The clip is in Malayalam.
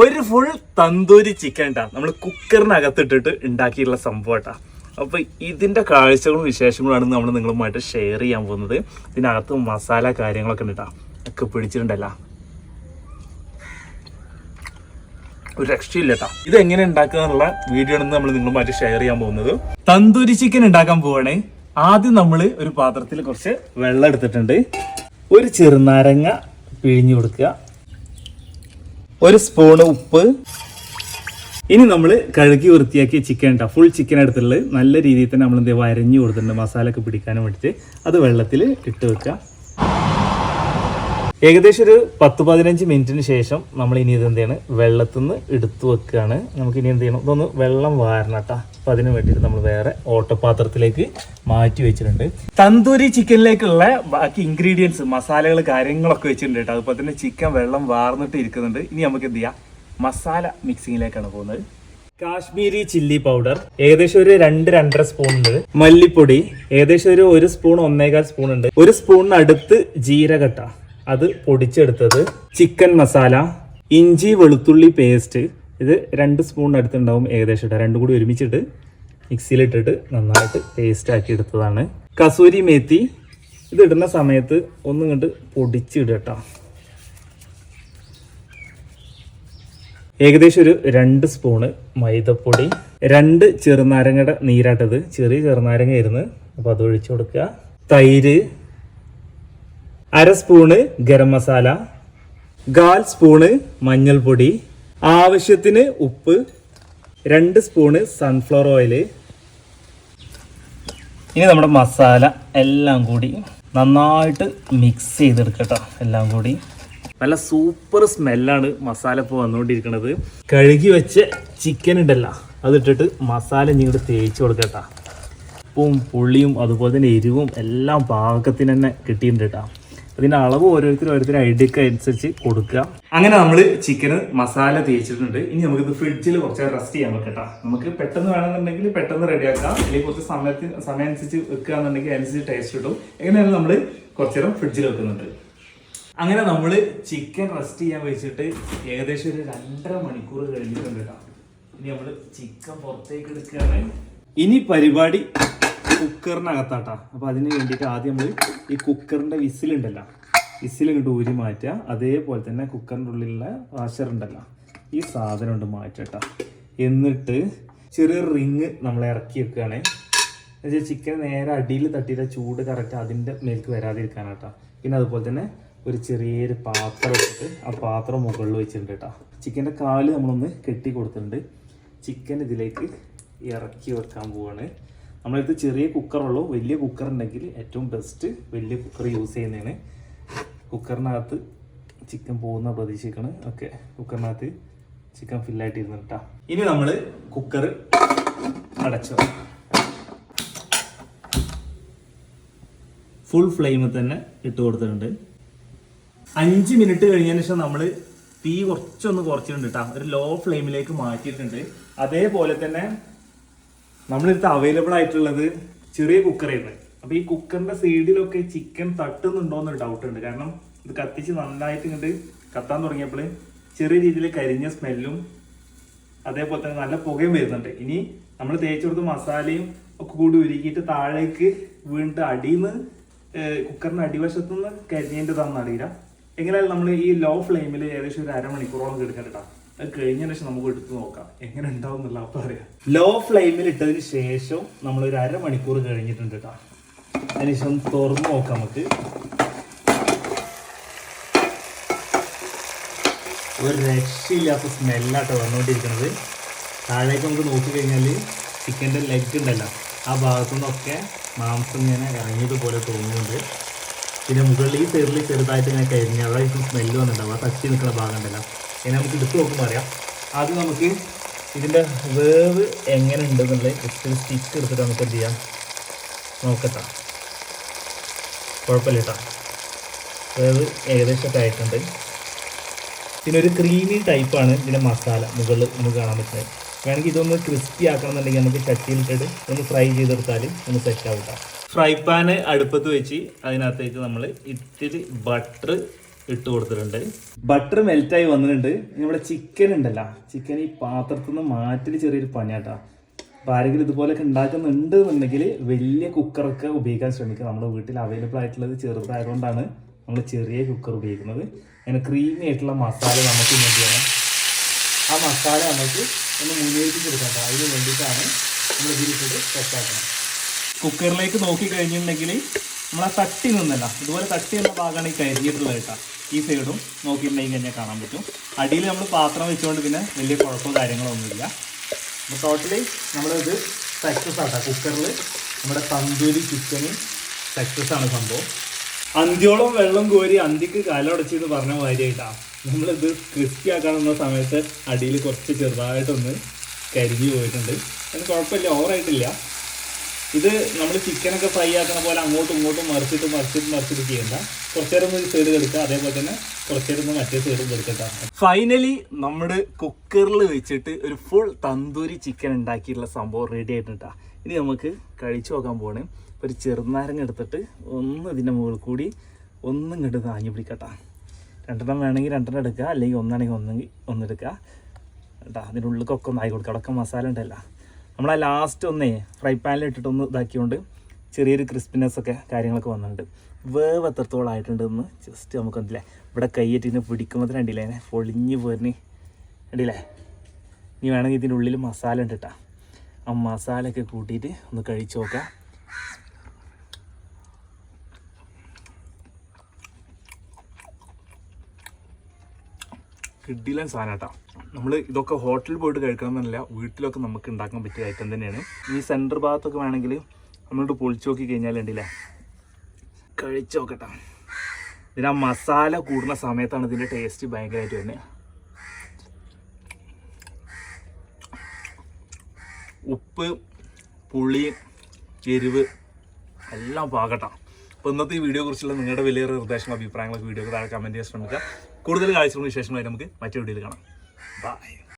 ഒരു ഫുൾ തന്തൂരി ചിക്കൻ ഉണ്ടാ നമ്മൾ കുക്കറിനകത്തിട്ടിട്ട് ഉണ്ടാക്കിയിട്ടുള്ള സംഭവം കേട്ടോ അപ്പോൾ ഇതിന്റെ കാഴ്ചകളും വിശേഷങ്ങളുമാണ് നമ്മൾ നിങ്ങളുമായിട്ട് ഷെയർ ചെയ്യാൻ പോകുന്നത്. ഇതിനകത്ത് മസാല കാര്യങ്ങളൊക്കെ ഉണ്ട് കേട്ടോ ഒക്കെ പിടിച്ചിട്ടുണ്ടല്ലോ. ഒരു രക്ഷയില്ല കേട്ടോ ഇത് എങ്ങനെ ഉണ്ടാക്കുക എന്നുള്ള വീഡിയോ ആണ് നമ്മൾ നിങ്ങളുമായിട്ട് ഷെയർ ചെയ്യാൻ പോകുന്നത്. തന്തൂരി ചിക്കൻ ഉണ്ടാക്കാൻ പോവുകയാണെങ്കിൽ ആദ്യം നമ്മൾ ഒരു പാത്രത്തിൽ കുറച്ച് വെള്ളം എടുത്തിട്ടുണ്ട്. ഒരു ചെറുനാരങ്ങ പിഴിഞ്ഞു കൊടുക്കുക. ഒരു സ്പൂണ് ഉപ്പ്. ഇനി നമ്മൾ കഴുകി വൃത്തിയാക്കിയ ചിക്കൻ കേട്ടോ ഫുൾ ചിക്കൻ എടുത്തുള്ളത് നല്ല രീതിയിൽ തന്നെ നമ്മൾ എന്ത് വരഞ്ഞു കൊടുത്തിട്ടുണ്ട്. മസാല ഒക്കെ പിടിക്കാനും വേണ്ടിയിട്ട്. അത് വെള്ളത്തിൽ ഇട്ട് വെക്കുക. ഏകദേശം ഒരു പത്ത് പതിനഞ്ച് മിനിറ്റിന് ശേഷം നമ്മൾ ഇനി ഇത് എന്ത് ചെയ്യണം? വെള്ളത്തിൽ നിന്ന് എടുത്തു വെക്കുകയാണ് നമുക്ക് ഇനി എന്ത് ചെയ്യണം? ഇതൊന്ന് വെള്ളം വാരണം കേട്ടോ. അപ്പം അതിന് വേണ്ടിയിട്ട് നമ്മൾ വേറെ ഓട്ടപാത്രത്തിലേക്ക് മാറ്റി വെച്ചിട്ടുണ്ട്. തന്തൂരി ചിക്കനിലേക്കുള്ള ബാക്കി ഇൻഗ്രീഡിയൻസ് മസാലകൾ കാര്യങ്ങളൊക്കെ വെച്ചിട്ടുണ്ട് കേട്ടോ. അതുപോലെ തന്നെ ചിക്കൻ വെള്ളം വാർന്നിട്ട് ഇരിക്കുന്നുണ്ട്. ഇനി നമുക്ക് എന്ത് ചെയ്യാം? മസാല മിക്സിങ്ങിലേക്കാണ് പോകുന്നത്. കാശ്മീരി ചില്ലി പൗഡർ ഏകദേശം ഒരു രണ്ട് രണ്ടര സ്പൂൺ ഉണ്ട്. മല്ലിപ്പൊടി ഏകദേശം ഒരു ഒരു സ്പൂൺ ഒന്നേകാൽ സ്പൂൺ ഉണ്ട്. ഒരു സ്പൂണിന് അടുത്ത് ജീരകട്ട അത് പൊടിച്ചെടുത്തത് ചിക്കൻ മസാല ഇഞ്ചി വെളുത്തുള്ളി പേസ്റ്റ്. ഇത് രണ്ട് സ്പൂൺ അടുത്തുണ്ടാവും ഏകദേശം ഇട്ടാ. രണ്ടും കൂടി ഒരുമിച്ചിട്ട് മിക്സിയിലിട്ടിട്ട് നന്നായിട്ട് പേസ്റ്റ് ആക്കി എടുത്തതാണ്. കസൂരി മേത്തി ഇത് ഇടുന്ന സമയത്ത് ഒന്നും കണ്ട് പൊടിച്ചിടുക കേട്ടോ ഏകദേശം ഒരു രണ്ട് സ്പൂണ് മൈദപ്പൊടി രണ്ട് ചെറുനാരങ്ങയുടെ നീരാട്ടത്. ചെറിയ ചെറുനാരങ്ങ ഇരുന്ന് അപ്പോൾ അത് ഒഴിച്ചു കൊടുക്കുക. തൈര് അര സ്പൂണ് ഗരം മസാല കാൽ സ്പൂണ് മഞ്ഞൾപ്പൊടി ആവശ്യത്തിന് ഉപ്പ് രണ്ട് സ്പൂണ് സൺഫ്ലവർ ഓയിൽ ഇനി നമ്മുടെ മസാല എല്ലാം കൂടി നന്നായിട്ട് മിക്സ് ചെയ്തെടുക്കട്ടോ എല്ലാം കൂടി. നല്ല സൂപ്പർ സ്മെല്ലാണ് മസാല ഇപ്പോൾ വന്നുകൊണ്ടിരിക്കുന്നത് കഴുകി വെച്ച ചിക്കൻ ഉണ്ടല്ലോ അതിട്ടിട്ട് മസാല ഇങ്ങോട്ട് തേച്ച് കൊടുക്കട്ടാ. ഉപ്പും പുളിയും അതുപോലെ തന്നെ എരിവും എല്ലാം പാകത്തിന് തന്നെ കിട്ടിയിട്ടുണ്ട് കേട്ടോ. അതിന്റെ അളവ് ഓരോരുത്തരും ഓരോരുത്തർ ഐഡിയക്ക് അനുസരിച്ച് കൊടുക്കുക. അങ്ങനെ നമ്മൾ ചിക്കന് മസാല തേച്ചിട്ടുണ്ട്. ഇനി നമുക്കിത് ഫ്രിഡ്ജിൽ കുറച്ച് റെസ്റ്റ് ചെയ്യാൻ പറ്റട്ടാ നമുക്ക് പെട്ടെന്ന് വേണമെന്നുണ്ടെങ്കിൽ പെട്ടെന്ന് റെഡിയാക്കാം അല്ലെങ്കിൽ കുറച്ച് സമയത്തിന് സമയം അനുസരിച്ച് വെക്കുക എന്നുണ്ടെങ്കിൽ അനുസരിച്ച് ടേസ്റ്റ് കിട്ടും. എങ്ങനെയാണ് നമ്മൾ കുറച്ച് നേരം ഫ്രിഡ്ജിൽ വെക്കുന്നുണ്ട്. അങ്ങനെ നമ്മൾ ചിക്കൻ റെസ്റ്റ് ചെയ്യാൻ വെച്ചിട്ട് ഏകദേശം ഒരു രണ്ടര മണിക്കൂർ കഴിഞ്ഞിട്ടുണ്ട് കേട്ടോ. ഇനി നമ്മൾ ചിക്കൻ പുറത്തേക്ക് എടുക്കുകയാണ്. ഇനി പരിപാടി കുക്കറിനകത്താട്ടാ. അപ്പൊ അതിന് വേണ്ടിയിട്ട് ആദ്യം നമ്മൾ ഈ കുക്കറിന്റെ വിസിലുണ്ടല്ലോ. വിസിൽ ഇങ്ങോട്ട് ഊരി മാറ്റുക. അതേപോലെ തന്നെ കുക്കറിന്റെ ഉള്ളിലുള്ള വാഷർ ഉണ്ടല്ലോ ഈ സാധനം ഉണ്ട് മാറ്റട്ടാ. എന്നിട്ട് ചെറിയ റിങ് നമ്മൾ ഇറക്കി വെക്കുകയാണ്. എന്നുവെച്ചാൽ ചിക്കൻ നേരെ അടിയിൽ തട്ടിയിട്ട് ചൂട് കറക്റ്റ് അതിന്റെ മേലേക്ക് വരാതിരിക്കാനാട്ടാ. പിന്നെ അതുപോലെ തന്നെ ഒരു ചെറിയൊരു പാത്രം എടുത്തിട്ട് ആ പാത്രം മുകളിൽ വെച്ചിട്ടുണ്ട് കേട്ടോ ചിക്കന്റെ കാൽ നമ്മളൊന്ന് കെട്ടി കൊടുത്തിട്ടുണ്ട്. ചിക്കൻ ഇതിലേക്ക് ഇറക്കി വെക്കാൻ പോവാണ്. നമ്മളടുത്ത് ചെറിയ കുക്കറുള്ളൂ വലിയ കുക്കർ ഉണ്ടെങ്കിൽ ഏറ്റവും ബെസ്റ്റ് വലിയ കുക്കർ യൂസ് ചെയ്യുന്നതാണ്. കുക്കറിനകത്ത് ചിക്കൻ പോകുന്ന പ്രതീക്ഷിക്കണം. ഓക്കെ കുക്കറിനകത്ത് ചിക്കൻ ഫില്ലായിട്ട് ഇരുന്ന് കേട്ടോ ഇനി നമ്മൾ കുക്കർ അടച്ചു. ഫുൾ ഫ്ലെയിമിൽ തന്നെ ഇട്ട് കൊടുത്തിട്ടുണ്ട്. അഞ്ച് മിനിറ്റ് കഴിഞ്ഞതിന് ശേഷം നമ്മൾ തീ കുറച്ചൊന്ന് കുറച്ചിട്ടുണ്ട് കേട്ടോ ഒരു ലോ ഫ്ലെയിമിലേക്ക് മാറ്റിയിട്ടുണ്ട്. അതേപോലെ തന്നെ നമ്മളെടുത്ത് അവൈലബിൾ ആയിട്ടുള്ളത് ചെറിയ കുക്കറായിരുന്നു അപ്പൊ ഈ കുക്കറിന്റെ സൈഡിലൊക്കെ ചിക്കൻ തട്ടുന്നുണ്ടോ എന്നൊരു ഡൗട്ട് ഉണ്ട്. കാരണം ഇത് കത്തിച്ച് നന്നായിട്ട് ഇങ്ങോട്ട് കത്താൻ തുടങ്ങിയപ്പോൾ ചെറിയ രീതിയിൽ കരിഞ്ഞ സ്മെല്ലും അതേപോലെ തന്നെ നല്ല പുകയും വരുന്നുണ്ട്. ഇനി നമ്മൾ തേച്ച് കൊടുത്ത മസാലയും ഒക്കെ കൂടി ഉരുക്കിയിട്ട് താഴേക്ക് വീണ്ടും അടിയിൽ നിന്ന് കുക്കറിന്റെ അടിവശത്തു നിന്ന് അറിയില്ല. എങ്ങനെയായാലും നമ്മൾ ഈ ലോ ഫ്ലെയിമിൽ ഏകദേശം ഒരു അരമണിക്കൂറോളം എടുക്കണ്ട അത് കഴിഞ്ഞ ശേഷം നമുക്ക് എടുത്തു നോക്കാം. എങ്ങനെ ഉണ്ടാവും എന്നുള്ള അപ്പൊ അറിയാം ലോ ഫ്ലെയിമിൽ ഇട്ടതിന് ശേഷം നമ്മൾ ഒരു അരമണിക്കൂർ കഴിഞ്ഞിട്ടുണ്ട് കേട്ടോ അതിനുശേഷം തുറന്ന് നോക്കാം നമുക്ക്. ഒരു രക്ഷയില്ലാത്ത സ്മെല്ലാട്ടോ വന്നുകൊണ്ടിരിക്കുന്നത് താഴേക്ക് നമുക്ക് നോക്കിക്കഴിഞ്ഞാൽ ചിക്കന്റെ ലെഗ് ഉണ്ടല്ലോ. ആ ഭാഗത്തു നിന്നൊക്കെ മാംസം ഇങ്ങനെ ഇറങ്ങിയതുപോലെ തോന്നുന്നുണ്ട്. പിന്നെ മുകളിൽ ഈ സൈഡിൽ ചെറുതായിട്ട് ഇങ്ങനെ കരിഞ്ഞ് അതായത് സ്മെല്ല് വന്നിട്ടുണ്ടാവും. ആ തച്ചി നിൽക്കുന്ന ഭാഗം ഉണ്ടല്ലോ. ഇനി നമുക്ക് എടുത്ത് നോക്കുമ്പോൾ അറിയാം ആദ്യം നമുക്ക് ഇതിന്റെ വേവ് എങ്ങനെ ഉണ്ടെന്നുള്ളത് ജസ്റ്റ് ഒരു സ്റ്റിക്ക് എടുത്തിട്ട് നമുക്ക് എന്ത് ചെയ്യാം? നോക്കട്ടാ. കുഴപ്പമില്ല കേട്ടോ വേവ് ഏകദേശമൊക്കെ ആയിട്ടുണ്ട്. പിന്നെ ഒരു ക്രീമി ടൈപ്പാണ് ഇതിന്റെ മസാല മുകളിൽ നമുക്ക് കാണാൻ പറ്റുന്നത്. വേണമെങ്കിൽ ഇതൊന്ന് ക്രിസ്പി ആക്കണമെന്നുണ്ടെങ്കിൽ നമുക്ക് ചട്ടിയിലിട്ടിട്ട് ഒന്ന് ഫ്രൈ ചെയ്തെടുത്താൽ ഒന്ന് സെറ്റ് ആവുക ഫ്രൈ പാന് അടുപ്പത്ത് വെച്ച് അതിനകത്തേക്ക് നമ്മൾ ഇത്തിരി ബട്ടർ ഇട്ട് കൊടുത്തിട്ടുണ്ട്. ബട്ടർ മെൽറ്റായി വന്നിട്ടുണ്ട്. നമ്മുടെ ചിക്കൻ ഉണ്ടല്ലോ. ചിക്കൻ ഈ പാത്രത്തിൽ നിന്ന് മാറ്റൽ ചെറിയൊരു പണിയാട്ടാ. അപ്പോൾ ആരെങ്കിലും ഇതുപോലെയൊക്കെ ഉണ്ടാക്കുന്നുണ്ട് എന്നുണ്ടെങ്കിൽ വലിയ കുക്കറൊക്കെ ഉപയോഗിക്കാൻ ശ്രമിക്കുക. നമ്മുടെ വീട്ടിൽ അവൈലബിൾ ആയിട്ടുള്ളത് ചെറുതായതുകൊണ്ടാണ് നമ്മൾ ചെറിയ കുക്കർ ഉപയോഗിക്കുന്നത്. അങ്ങനെ ക്രീമി ആയിട്ടുള്ള മസാല നമുക്ക് എന്ത് ആ മസാല നമുക്ക് ഒന്ന് മുന്നേറ്റിച്ചെടുക്കാം അതിന് വേണ്ടിയിട്ടാണ് നമ്മൾ ഇതിലിട്ടിട്ട് സെറ്റാക്കണം കുക്കറിലേക്ക് നോക്കി കഴിഞ്ഞിട്ടുണ്ടെങ്കിൽ നമ്മൾ തട്ടി നിന്നല്ല. ഇതുപോലെ തട്ടി നിന്ന ഭാഗമാണ് ഈ കരിഞ്ഞിട്ടുള്ളത് കേട്ടോ. ഈ സൈഡും നോക്കിയിട്ടുണ്ടെങ്കിൽ കഴിഞ്ഞാൽ കാണാൻ പറ്റും. അടിയിൽ നമ്മൾ പാത്രം വെച്ചുകൊണ്ട് പിന്നെ വലിയ കുഴപ്പമോ കാര്യങ്ങളോ ഒന്നുമില്ല. അപ്പോൾ ടോട്ടലി നമ്മളിത് സക്സസ് ആട്ടോ. കുക്കറിൽ നമ്മുടെ തന്തൂരി ചിക്കന് സക്സസ് ആണ് സംഭവം. അന്ത്യോളം വെള്ളം കോരി അന്തിക്ക് കാലടച്ചെന്ന് പറഞ്ഞ മാതിരിയായിട്ടാ നമ്മളിത് ക്രിസ്പി ആക്കാൻ നിന്ന സമയത്ത് അടിയിൽ കുറച്ച് ചെറുതായിട്ടൊന്ന് കരിഞ്ഞു പോയിട്ടുണ്ട്. അതിന് കുഴപ്പമില്ല ഓവറായിട്ടില്ല ഇത് നമ്മൾ ചിക്കനൊക്കെ ഫ്രൈ ആക്കുന്ന പോലെ അങ്ങോട്ടും ഇങ്ങോട്ടും മറിച്ചിട്ട് മറിച്ചിട്ട് മറിച്ചിട്ട് ചെയ്യണ്ട. കുറച്ച് നേരം ഒരു സൈഡ് കെടുക്കുക അതേപോലെ തന്നെ കുറച്ച് നേരം മറ്റേ സൈഡും എടുക്കട്ടെ. ഫൈനലി നമ്മുടെ കുക്കറിൽ വെച്ചിട്ട് ഒരു ഫുൾ തന്തൂരി ചിക്കൻ ഉണ്ടാക്കിയിട്ടുള്ള സംഭവം റെഡി ആയിട്ടാ ഇനി നമുക്ക് കഴിച്ചു നോക്കാൻ പോകണേ ഒരു ചെറുനാരങ്ങ എടുത്തിട്ട് ഒന്ന് ഇതിന്റെ മുകളിൽ കൂടി ഒന്നും ഇങ്ങോട്ട് താങ്ങി പിടിക്കട്ടാ രണ്ടെണ്ണം വേണമെങ്കിൽ രണ്ടെണ്ണം എടുക്കുക. അല്ലെങ്കിൽ ഒന്നാണെങ്കിൽ ഒന്നെങ്കിൽ ഒന്നെടുക്കുക. കേട്ടോ അതിന്റെ ഉള്ളിലൊക്കെ ഒന്ന് ആയി കൊടുക്കുക. അടക്കം മസാല ഉണ്ടല്ലോ. നമ്മൾ ആ ലാസ്റ്റ് ഒന്നേ ഫ്രൈ പാനിൽ ഇട്ടിട്ടൊന്ന് ഇതാക്കിയോണ്ട് ചെറിയൊരു ക്രിസ്പിനെസ് ഒക്കെ കാര്യങ്ങളൊക്കെ വന്നിട്ടുണ്ട്. വേവ് എത്രത്തോളം ആയിട്ടുണ്ടെന്ന് ജസ്റ്റ് നമുക്ക് എന്തില്ലേ ഇവിടെ കൈയ്യറ്റിന് പിടിക്കുമ്പോൾ കണ്ടില്ലേ അതിനെ പൊളിഞ്ഞു പോരിന് കണ്ടില്ലേ ഇനി വേണമെങ്കിൽ ഇതിന്റെ ഉള്ളിൽ മസാല ഉണ്ട് കേട്ടോ ആ മസാലയൊക്കെ കൂട്ടിയിട്ട് ഒന്ന് കഴിച്ചു നോക്കാം. കിഡിലൻ സാധനം നമ്മൾ ഇതൊക്കെ ഹോട്ടലിൽ പോയിട്ട് കഴിക്കണമെന്നല്ല വീട്ടിലൊക്കെ നമുക്ക് ഉണ്ടാക്കാൻ പറ്റിയ ഐറ്റം തന്നെയാണ്. ഈ സെന്റർ ഭാഗത്തൊക്കെ വേണമെങ്കിൽ നമ്മളോട്ട് പൊളിച്ചു നോക്കി കഴിഞ്ഞാൽ ഉണ്ടല്ലേ കഴിച്ചു നോക്കട്ടെ. ഇതിന് ആ മസാല കൂടുന്ന സമയത്താണ് ഇതിന്റെ ടേസ്റ്റ് ഭയങ്കരമായിട്ട് വരുന്നത് ഉപ്പ് പുളി എരിവ് എല്ലാം പാകട്ടെ. അപ്പോൾ ഇന്നത്തെ ഈ വീഡിയോ കുറിച്ചുള്ള നിങ്ങളുടെ വലിയ നിർദ്ദേശങ്ങളും അഭിപ്രായങ്ങളൊക്കെ വീഡിയോ താഴെ കമന്റ് ചെയ്യാൻ ശ്രമിക്കുക കൂടുതൽ കാഴ്ചകളും വിശേഷങ്ങളായി നമുക്ക് മറ്റൊരു വീഡിയോയിൽ കാണാം. ബൈ